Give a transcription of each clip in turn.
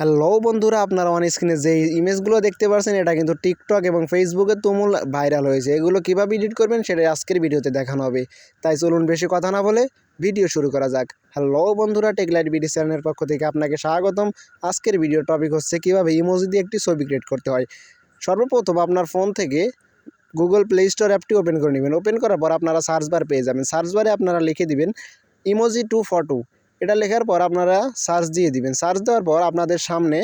Hello বন্ধুরা, আপনারা on স্ক্রিনে যে ইমেজগুলো দেখতে পাচ্ছেন এটা কিন্তু টিকটক এবং ফেসবুকে তুমুল ভাইরাল হয়েছে। এগুলো কীভাবে এডিট করবেন, সেটাই আজকের ভিডিওতে দেখানো হবে। তাই চলুন বেশি কথা না বলে ভিডিও শুরু করা যাক। হ্যালো বন্ধুরা টেকলাইট বিডি চ্যানেলের পক্ষ থেকে আপনাকে স্বাগতম। আজকের ভিডিও টপিক হচ্ছে কীভাবে ইমোজি দিয়ে একটি ছবি ক্রিয়েট করতে হয়। সর্বপ্রথম আপনার ফোন থেকে গুগল প্লে স্টোর অ্যাপটি ওপেন করে নেবেন। ওপেন করার পর আপনারা সার্চ বার পেয়ে যাবেন। সার্চ বারে আপনারা লিখে দিবেন ইমোজি টু ফটো এটা লেখার পর আপনারা সার্চ দিয়ে দিবেন। সার্চ দেওয়ার পর আপনাদের সামনে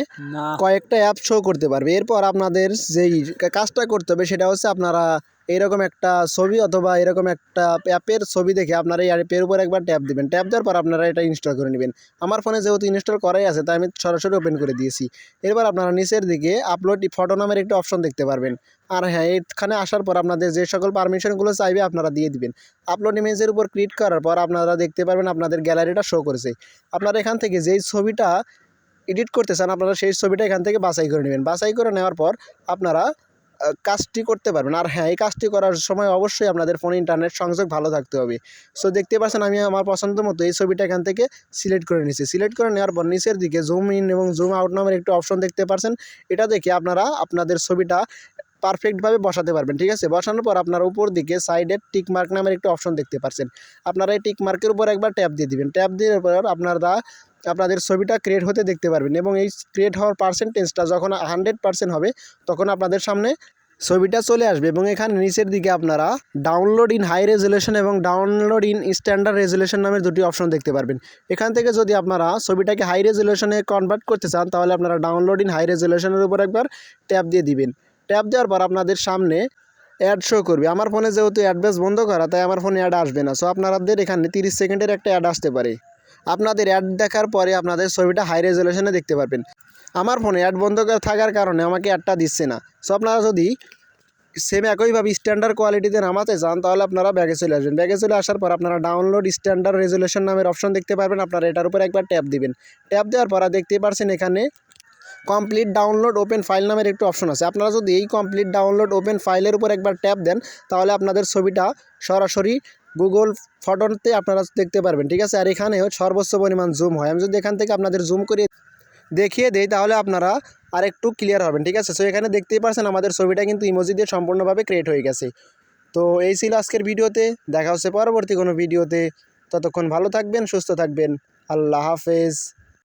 কয়েকটা অ্যাপ শো করতে পারবে। এরপর আপনাদের যেই কাজটা করতে হবে সেটা হচ্ছে আপনারা এরকম একটা ছবি অথবা এরকম একটা অ্যাপের ছবি দেখে আপনারা এই অ্যাপের উপর একবার ট্যাপ দেবেন। ট্যাপ দেওয়ার পর আপনারা এটা ইনস্টল করে নেবেন। আমার ফোনে যেহেতু ইনস্টল করাই আছে, তাই আমি সরাসরি ওপেন করে দিয়েছি। এরপর আপনারা নিচের দিকে আপলোড ফটো নামের একটা অপশন দেখতে পারবেন। আর হ্যাঁ এখানে আসার পর আপনাদের যে সকল পারমিশনগুলো চাইবে আপনারা দিয়ে দিবেন। আপলোড ইমেজের উপর ক্লিক করার পর আপনারা দেখতে পারবেন আপনাদের গ্যালারিটা শো করেছে। আপনারা এখান থেকে যেই ছবিটা এডিট করতে চান, আপনারা সেই ছবিটা এখান থেকে বাছাই করে নেবেন। বাছাই করে নেওয়ার পর আপনারা কাজটি করতে পারবেন। আর হ্যাঁ এই কাজটি করার সময় অবশ্যই আপনাদের ফোনে ইন্টারনেট সংযোগ ভালো থাকতে হবে। সো দেখতে পাচ্ছেন আমি আমার পছন্দ মতো এই ছবিটা এখান থেকে সিলেক্ট করে নিয়েছি। সিলেক্ট করে নেওয়ার পর নিচের দিকে জুম ইন এবং জুম আউট নামের একটি অপশন দেখতে পাচ্ছেন। এটা দেখে আপনারা আপনাদের ছবিটা পারফেক্টভাবে বসাতে পারবেন, ঠিক আছে? বসানোর পর আপনার উপর দিকে সাইডের টিক মার্ক নামের একটি অপশন দেখতে পাচ্ছেন। আপনারা এই টিক মার্কের উপর একবার ট্যাপ দিয়ে দিবেন। ট্যাপ দেওয়ার পর আপনারা আপনাদের ছবিটা ক্রিয়েট হতে দেখতে পারবেন এবং এই ক্রিয়েট হওয়ার পার্সেন্টেজটা যখন হান্ড্রেড পার্সেন্ট হবে, তখন আপনাদের সামনে ছবিটা চলে আসবে এবং এখানে নিচের দিকে আপনারা ডাউনলোড ইন হাই রেজুলেশন এবং ডাউনলোড ইন স্ট্যান্ডার্ড রেজুলেশন নামের দুটি অপশন দেখতে পারবেন। এখান থেকে যদি আপনারা ছবিটাকে হাই রেজুলেশনে কনভার্ট করতে চান, তাহলে আপনারা ডাউনলোড ইন হাই রেজুলেশনের উপর একবার ট্যাপ দিয়ে দিবেন। ট্যাপ দেওয়ার পর আপনাদের সামনে অ্যাড শো করবে। আমার ফোনে যেহেতু অ্যাডভেস বন্ধ করা, তাই আমার ফোনে অ্যাড আসবে না। সো আপনাদের এখানে তিরিশ সেকেন্ডের একটা অ্যাড আসতে পারে। আপনাদের অ্যাড দেখার পরে আপনাদের ছবিটা হাই রেজুলেশনে দেখতে পারবেন। আমার ফোনে অ্যাড বন্ধ করা থাকার কারণে আমাকে অ্যাডটা দিচ্ছে না। সো আপনারা যদি সেম একইভাবে স্ট্যান্ডার্ড কোয়ালিটিতে নামাতে চান, তাহলে আপনারা ব্যাগে চলে আসবেন। ব্যাগে চলে আসার পর আপনারা ডাউনলোড স্ট্যান্ডার্ড রেজুলেশন নামের অপশন দেখতে পারবেন। আপনারা এটার উপর একবার ট্যাপ দিবেন। ট্যাপ দেওয়ার পর দেখতেই পারছেন এখানে কমপ্লিট ডাউনলোড ওপেন ফাইল নামের একটু অপশন আছে। আপনারা যদি এই কমপ্লিট ডাউনলোড ওপেন ফাইলের উপর একবার ট্যাপ দেন, তাহলে আপনাদের ছবিটা সরাসরি গুগল ফটোতে আপনারা দেখতে পারবেন, ঠিক আছে? আর এখানে সর্বোচ্চ পরিমাণ জুম হয়। আমি যদি এখান থেকে আপনাদের জুম করে দেখিয়ে দেই, তাহলে আপনারা আর একটু ক্লিয়ার হবেন, ঠিক আছে? সো এখানে দেখতেই পারছেন আমাদের ছবিটা কিন্তু ইমোজি দিয়ে সম্পূর্ণভাবে ক্রিয়েট হয়ে গেছে। তো, এই ছিল আজকের ভিডিওতে। দেখা হচ্ছে পরবর্তী কোনো ভিডিওতে। ততক্ষণ ভালো থাকবেন, সুস্থ থাকবেন। আল্লাহ হাফেজ।